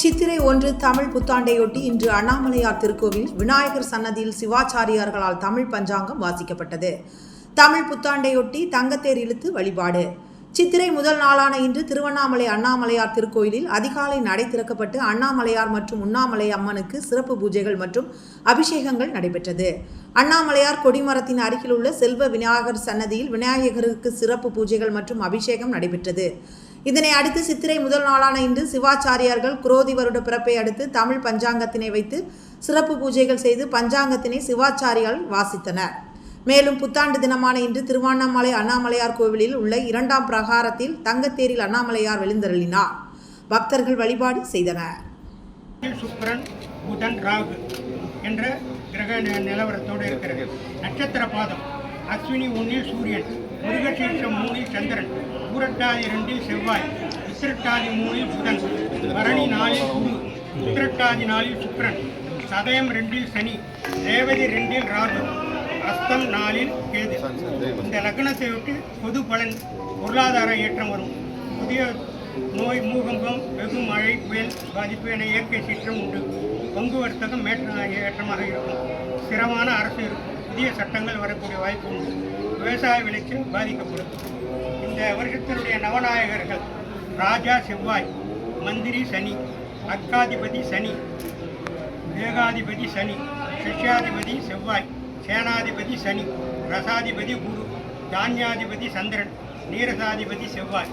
சித்திரை ஒன்று தமிழ் புத்தாண்டையொட்டி இன்று அண்ணாமலையார் திருக்கோவில் விநாயகர் சன்னதியில் சிவாச்சாரியார்களால் தமிழ் பஞ்சாங்கம் வாசிக்கப்பட்டது. தமிழ் புத்தாண்டையொட்டி தங்கத்தேர் இழுத்து வழிபாடு. சித்திரை முதல் நாளான இன்று திருவண்ணாமலை அண்ணாமலையார் திருக்கோயிலில் அதிகாலை நடை திறக்கப்பட்டு அண்ணாமலையார் மற்றும் உண்ணாமலை அம்மனுக்கு சிறப்பு பூஜைகள் மற்றும் அபிஷேகங்கள் நடைபெற்றது. அண்ணாமலையார் கொடிமரத்தின் அருகில் உள்ள செல்வ விநாயகர் சன்னதியில் விநாயகருக்கு சிறப்பு பூஜைகள் மற்றும் அபிஷேகம் நடைபெற்றது. இதனை அடுத்து சித்திரை முதல் நாளான இன்று சிவாச்சாரியார்கள் குரோதி வருட பிறப்பை அடுத்து தமிழ் பஞ்சாங்கத்தினை வைத்து சிறப்பு பூஜைகள் செய்து பஞ்சாங்கத்தினை சிவாச்சாரியால் வாசித்தனர். மேலும் புத்தாண்டு தினமான இன்று திருவண்ணாமலை அண்ணாமலையார் கோவிலில் உள்ள இரண்டாம் பிரகாரத்தில் தங்கத்தேரில் அண்ணாமலையார் வெளிந்தருளினார் பக்தர்கள் வழிபாடு செய்தனர். புதன் ராகு என்ற கிரக நிலவரத்தோடு இருக்கிறது. நட்சத்திர பாதம் அஸ்வினி ஒன்றில் சூரியன். விசேஷம் மூணில் சந்திரன். பூரட்டாதி ரெண்டில் செவ்வாய் உத்திரட்டாதி மூணில் புதன். பரணி நாளில் குரு உத்திரட்டாதி நாளில் சுக்கரன். சதயம் ரெண்டில் சனி ரேவதி ரெண்டில் ராகு. அஸ்தம் நாளில் கேது. இந்த லக்னத்தை விட்டு பொது பலன் பொருளாதார ஏற்றம் வரும். புதிய நோய் மூகம்பம் வெகு மழை புயல் பாதிப்பு என இயற்கை சீற்றம் உண்டு. பங்கு வர்த்தகம் ஏற்றமாக இருக்கும். ஸ்திரமான அரசு இருக்கும். புதிய சட்டங்கள் வரக்கூடிய வாய்ப்பு உண்டு. விவசாய விளைச்சல் பாதிக்கப்படும். இந்த வருஷத்தினுடைய நவநாயகர்கள் ராஜா செவ்வாய் மந்திரி சனி அக்காதிபதி சனி வேகாதிபதி சனி சிஷ்யாதிபதி செவ்வாய் சேனாதிபதி சனி ரசாதிபதி குரு தானியாதிபதி சந்திரன் நீரசாதிபதி செவ்வாய்.